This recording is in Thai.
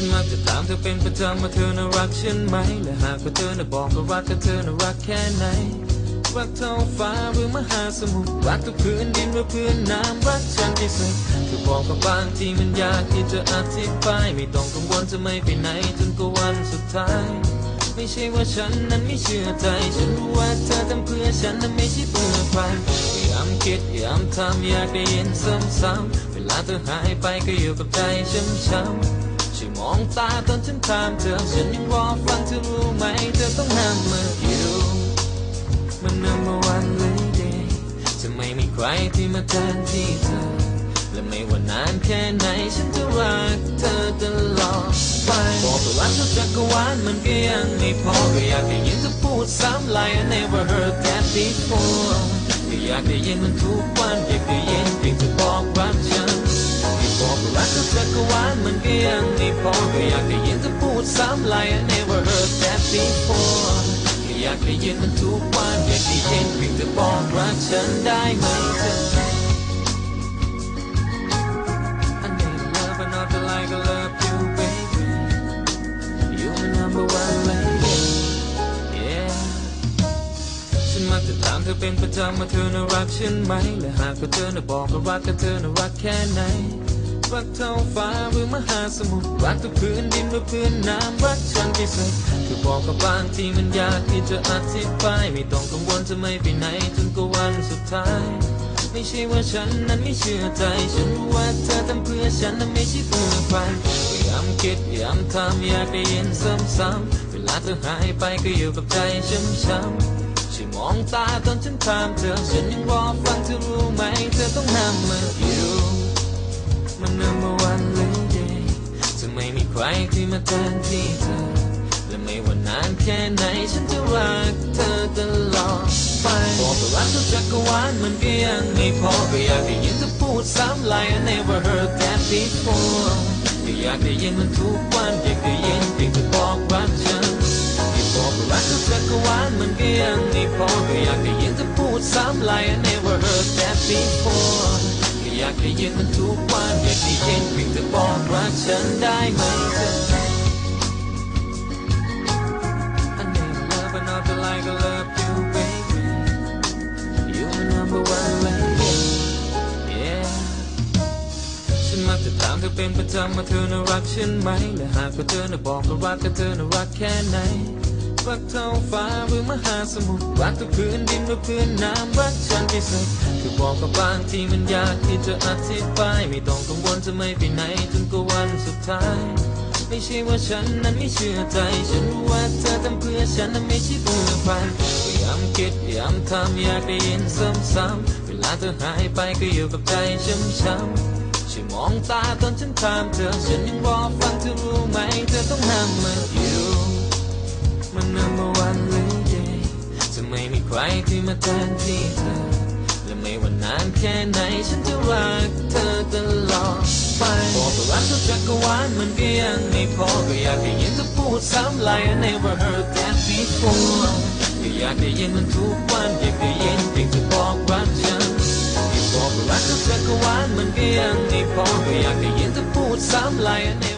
ฉันมากจะถามเธอเป็นประจำว่าเธอน่ารักฉันไหม และหากว่าเธอน่ะบอกว่ารักก็เธอน่ารักแค่ไหน รักเท่าฟ้าหรือมหาสมุทร รักทุกพื้นดินหรือพื้นน้ำรักฉันที่สุดคือบอกกับบางทีมันยากที่จะอธิบาย ไม่ต้องกังวลจะไม่ไปไหนจนกว่าวันสุดท้าย ไม่ใช่ว่าฉันนั้นไม่เชื่อใจ ฉันรู้ว่าเธอทำเพื่อฉันนั้นไม่ใช่เพื่อใครพยายามคิดพยายามทำอยากได้ยินซ้ำๆเวลาเธอหายไปก็อยู่กับใจช้ำๆ ช่วยมองตาตอนฉันถามเธอ ฉันยังรอฟังเธอรู้ไหม เธอต้องห้ามเมื่ออยู่มัน number one lady จะไม่มีใครที่มาแทนที่เธอ และไม่ว่านานแค่ไหนฉันจะรักเธอตลอดไปบอกว่ารักเธอจักรวาลมันก็ยังไม่พอก็อยากได้ยินเธอพูดซ้ำ like I never heard that before ก็อยากได้ยินมันทุกวันอยากได้ยิน ยินเธอพูดซ้ำ like I never heard that before อยากได้ยินมันทุกวันอยากได้ยินเพียงเธอบอกรักฉันได้ไหมเธอ I need love and not like I love you, baby. You my number one lady. Yeah. ฉันมักจะถามเธอเป็นประจำว่าเธอน่ารักฉันไหมและหากว่าเธอน่ะบอกว่ารักก็เธอน่ารักแค่ไหน รักเท่าฟ้าหรือมหาสมุทรรักทุกพื้นดินหรือพื้นน้ำรักฉันที่สุดคือบอกกับบางทีมันยากที่จะอธิบายไม่ต้องกังวลจะไม่ไปไหนจนกว่าวันสุดท้าย ไม่ใช่ว่าฉันนั้นไม่เชื่อใจ ฉันรู้ว่าเธอทำเพื่อฉันนั้นไม่ใช่เพื่อใครพยายามคิดพยายามทำอยากได้ยินซ้ำๆเวลาเธอหายไปก็อยู่กับใจช้ำๆช่วยมองตาตอนฉันถามเธอ ฉันยังรอฟังเธอรู้ไหม เธอต้องห้ามมาอยู่ ที่มาแทนที่เธอ และไม่ว่านานแค่ไหนฉันจะรักเธอตลอดไปบอกว่ารักเธอจักรวาลมันก็ยังไม่พอก็อยากได้ยินเธอพูดซ้ำ like I never heard that before ก็อยากได้ยินมันทุกวันอยากได้ยินเพียงเธอบอกรักฉันที่บอกว่ารักเธอจักรวาลมันก็ยังไม่พอก็อยากได้ยินเธอพูดซ้ำ like I never heard that before ก็อยากได้ยินมันทุกวันอยากได้ยินเพียงเธอบอกรักฉัน เป็นประจำว่าเธอน่ารักฉันไหม และหากว่าเธอน่ะบอกว่ารักก็เธอน่ารักแค่ไหน รักเท่าฟ้าหรือมหาสมุทร รักทุกพื้นดินหรือพื้นน้ำ รักฉันที่สุดคือบอกกับบางที่มันยากที่จะอธิบาย ไม่ต้องกังวลจะไม่ไปไหนจนกว่าวันสุดท้าย ไม่ใช่ว่าฉันนั้นไม่เชื่อใจ ฉันรู้ว่าเธอทำเพื่อฉันนั้นไม่ใช่เพื่อใครพยายามคิดพยายามทำอยากได้ยินซ้ำๆเวลาเธอหายไปก็อยู่กับใจช้ำๆ ช่มองตาตอนฉันถามเธอ ฉันยังรอฟังเธอรู้ไหม เธอต้องห้ามมาอยู่มัน number one lady จะไม่มีใครที่มาแทนที่เธอ และไม่ว่านานแค่ไหน ฉันจะรักเธอตลอดไปบอกว่ารักเธอจักรวาลมันก็ยังไม่พอ ก็อยากได้ยินเธอพูดซ้ำ like I never heard that before ก็อยากได้ยินมันทุกวันอยากได้ บ